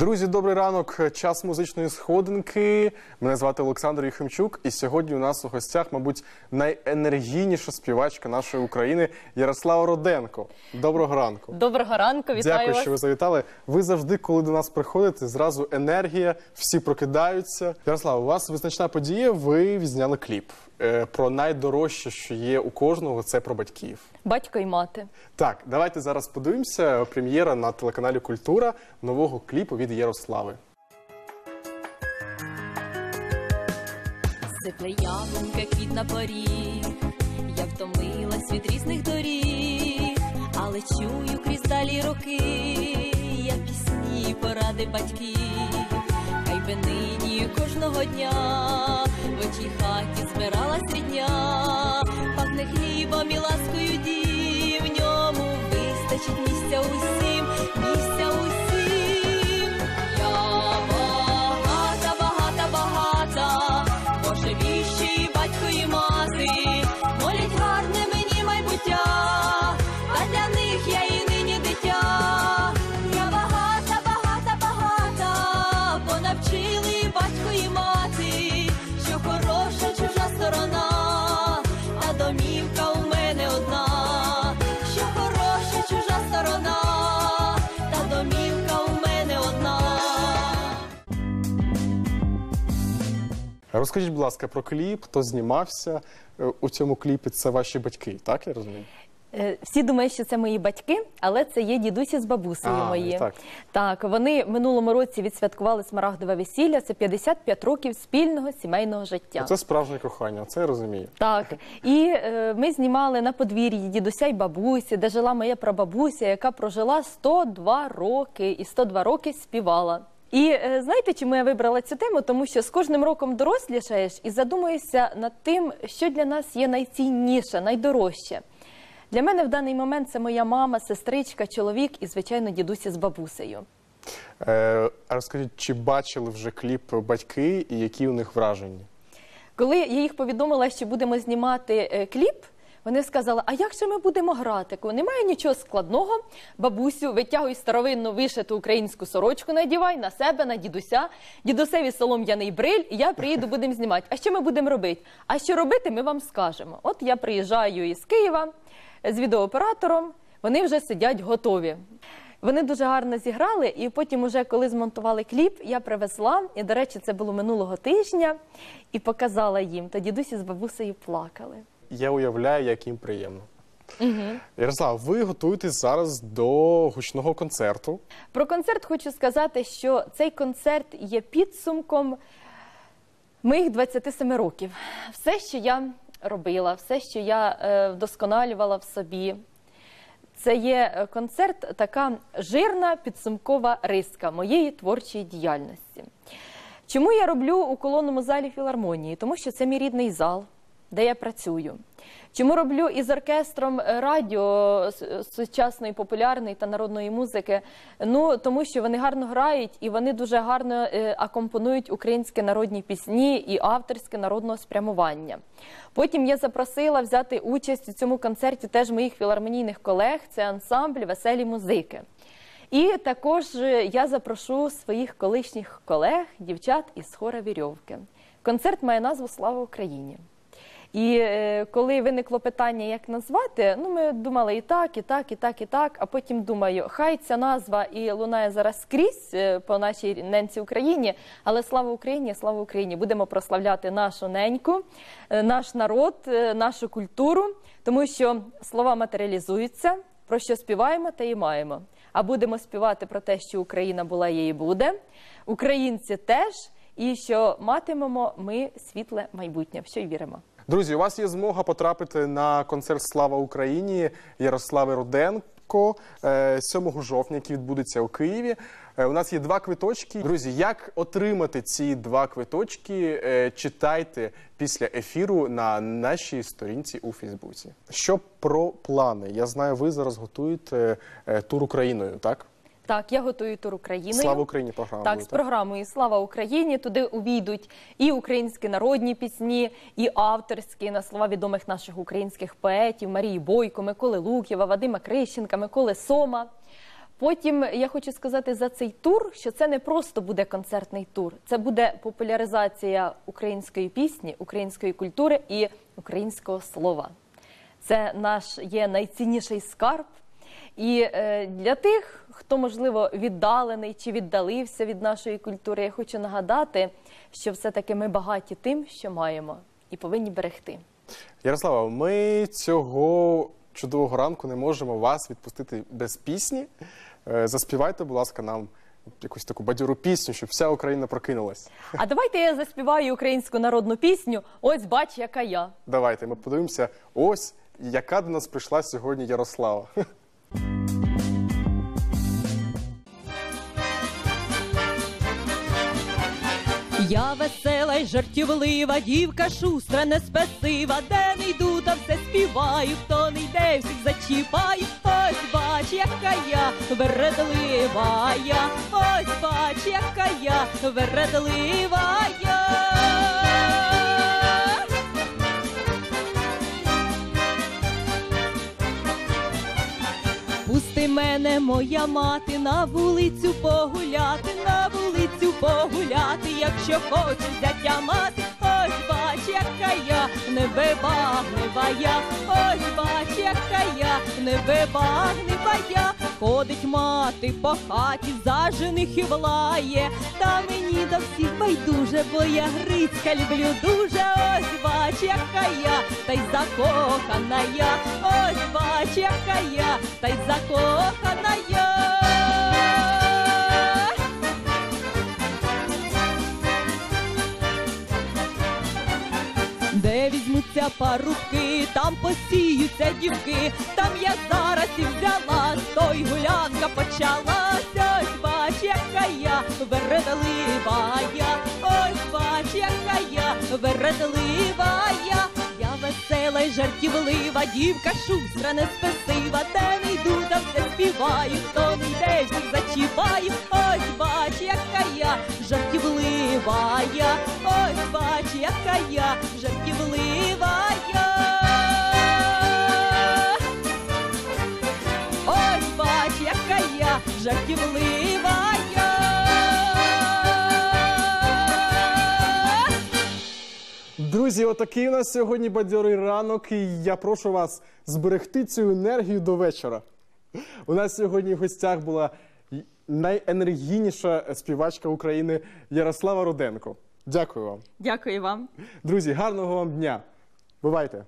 Друзі, добрий ранок. Час музичної сходинки. Мене звати Олександр Єхимчук, і сьогодні у нас у гостях, мабуть, найенергійніша співачка нашої України Ярослава Роденко. Доброго ранку. Доброго ранку, вітаю Дякую, вас. що ви завітали. Ви завжди, коли до нас приходите, зразу енергія, всі прокидаються. Ярослав, у вас визначна подія. Ви відзняли кліп про найдорожче, що є у кожного, це про батьків. Батько і мати. Так, давайте зараз подивимося. Прем'єра на телеканалі Культура нового кліпу від Ярослави. Сипле яблунька квіт на поріг, я втомилась від різних доріг, але чую крізь далі роки, я пісні, поради батьків, би нині кожного дня в очій хаті збиралась рідня, пахне хлібом і ласкою дім, в ньому вистачить місця усім, місця усім. Розкажіть, будь ласка, про кліп, хто знімався е, у цьому кліпі. Це ваші батьки, так я розумію? Е, Всі думають, що це мої батьки, але це є дідусі з бабусею А, мої. так. так, вони в минулому році відсвяткували смарагдове весілля. Це 55 років спільного сімейного життя. Це справжнє кохання, це я розумію. Так, і е, ми знімали на подвір'ї дідуся й бабусі, де жила моя прабабуся, яка прожила 102 роки і 102 роки співала. І е, знаєте, чому я вибрала цю тему? Тому що з кожним роком дорослішаєш і задумуєшся над тим, що для нас є найцінніше, найдорожче. Для мене в даний момент це моя мама, сестричка, чоловік і, звичайно, дідусі з бабусею. Е, а розкажіть, чи бачили вже кліп батьки і які у них враження? Коли я їх повідомила, що будемо знімати е, кліп, вони сказали: а як же ми будемо грати? Кажу, немає нічого складного. Бабусю, витягуй старовинну вишиту українську сорочку, надівай на себе, на дідуся, дідусеві солом'яний бриль, і я приїду, будемо знімати. А що ми будемо робити? А що робити, ми вам скажемо. От я приїжджаю із Києва з відеооператором, вони вже сидять готові. Вони дуже гарно зіграли, і потім, уже коли змонтували кліп, я привезла. І, до речі, це було минулого тижня, і показала їм. То дідусі з бабусею плакали. Я уявляю, як їм приємно. Ярослав, ви готуєтесь зараз до гучного концерту. Про концерт хочу сказати, що цей концерт є підсумком моїх 27 років. Все, що я робила, все, що я е, вдосконалювала в собі. Це є е, концерт, така жирна підсумкова риска моєї творчої діяльності. Чому я роблю у колонному залі філармонії? Тому що це мій рідний зал, де я працюю. Чому роблю із оркестром е, радіо сучасної, популярної та народної музики? Ну тому що вони гарно грають і вони дуже гарно е, акомпонують українські народні пісні і авторське народного спрямування. Потім я запросила взяти участь у цьому концерті теж моїх філармонійних колег. Це ансамбль Веселі музики. І також е, я запрошу своїх колишніх колег, дівчат із хора Вірьовки. Концерт має назву Слава Україні. І е, коли виникло питання, як назвати, ну ми думали і так, і так, і так, і так. А потім думаю, хай ця назва і лунає зараз скрізь е, по нашій ненці Україні, але слава Україні, слава Україні! Будемо прославляти нашу неньку, е, наш народ, нашу культуру, тому що слова матеріалізуються, про що співаємо, те і маємо. А будемо співати про те, що Україна була є і буде, українці теж, і що матимемо ми світле майбутнє, в що й віримо. Друзі, у вас є змога потрапити на концерт Слава Україні Ярослави Руденко е, 7 жовтня, який відбудеться у Києві. Е, У нас є два квиточки. Друзі, як отримати ці два квиточки? е, Читайте після ефіру на нашій сторінці у Фейсбуці. Що про плани? Я знаю, ви зараз готуєте е, тур Україною, так? Так, я готую тур Україною. Слава Україні програму. Так, з програмою Слава Україні туди увійдуть і українські народні пісні, і авторські на слова відомих наших українських поетів Марії Бойко, Миколи Лукєва, Вадима Крищенка, Миколи Сома. Потім я хочу сказати за цей тур, що це не просто буде концертний тур, це буде популяризація української пісні, української культури і українського слова. Це наш є найцінніший скарб. І е, для тих, хто можливо віддалений чи віддалився від нашої культури, я хочу нагадати, що все-таки ми багаті тим, що маємо, і повинні берегти. Ярослава, ми цього чудового ранку не можемо вас відпустити без пісні. Е, Заспівайте, будь ласка, нам якусь таку бадьору пісню, щоб вся Україна прокинулась. А давайте я заспіваю українську народну пісню. Ось бач, яка я. Давайте ми подивимося, ось яка до нас прийшла сьогодні Ярослава. Я весела й жартівлива, дівка шустра, неспесива, де не йду, та все співаю, хто не йде, всіх зачіпаю. Ось бач, яка я вередлива я, ось бач, яка я вередлива я. Пусти мене, моя мати, на вулицю погуляти, на вулицю погуляти, якщо хочеш зятя мати, ось бач, яка я невибагнива я, ось бач, яка я невибагнива я, ходить мати по хаті, за женихів лає, та мені до всіх байдуже, бо я Грицька люблю дуже, ось бач, яка я, та й закохана я, парубки, там посіються дівки, там я зараз і взяла, той гулянка почалася. Ось бач, яка я вередлива ось бач, яка я вередлива. Я весела жартівлива, дівка шустра, неспесива, де не йду, та все співаю, хто не йде, всіх зачіпаю. Ось бач, яка я жартівлива я, ось бач, яка я жартівлива я. Ось бач, яка я жартівлива Друзі, отакий у нас сьогодні бадьорий ранок, і я прошу вас зберегти цю енергію до вечора. У нас сьогодні в гостях була найенергійніша співачка України Ярослава Руденко. Дякую вам. Дякую вам. Друзі, гарного вам дня. Бувайте!